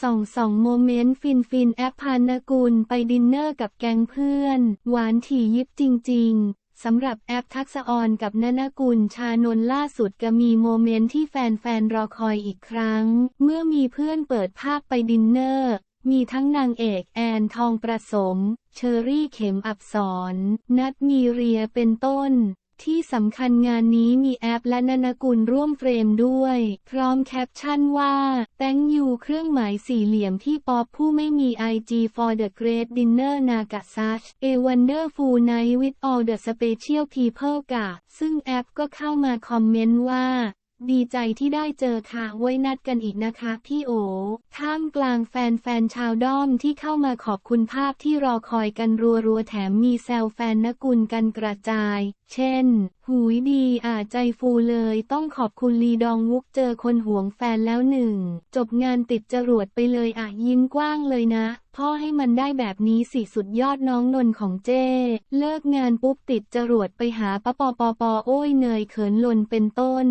ส่องส่องโมเมนต์ฟินฟินแอปพานกุลไปดินเนอร์กับแก๊งเพื่อน หวานถี่ยิบจริง ๆสำหรับแอปทักษออนกับนนกุลชานนล่าสุดก็มีโมเมนต์ที่แฟนๆรอคอยอีกครั้ง เมื่อมีเพื่อนเปิดภาพไปดินเนอร์ มีทั้งนางเอกแอนทองประสม เชอรี่เข็มอับสรนัดมีเรียเป็นต้น ที่สำคัญงานนี้มีแอปและนนกุลร่วมเฟรมด้วย พร้อมแคปชั่นว่า thank you เครื่องหมายสี่เหลี่ยมที่ป๊อปผู้ไม่มี IG for the great dinner Nagasach a wonderful night with all the special people กะซึ่งแอปก็เข้ามาคอมเมนต์ว่า ดีใจที่ได้เจอค่ะ ไว้นัดกันอีกนะคะพี่โอ ท่ามกลางแฟนๆชาวด้อมที่เข้ามาขอบคุณภาพที่รอคอยกันรัวๆ แถมมีแซวแฟนนกุลกันกระจาย เช่น หูยดีอะใจฟูเลยต้องขอบคุณลีดองวุกเจอคนห่วงแฟนแล้วหนึ่ง จบงานติดจรวดไปเลยอะยิ้มกว้างเลยนะ พ่อให้มันได้แบบนี้สิสุดยอดน้องนนของเจ้ เลิกงานปุ๊บติดจรวดไปหาปะปอปอปอโอ้ยเนยเขินลนเป็นต้น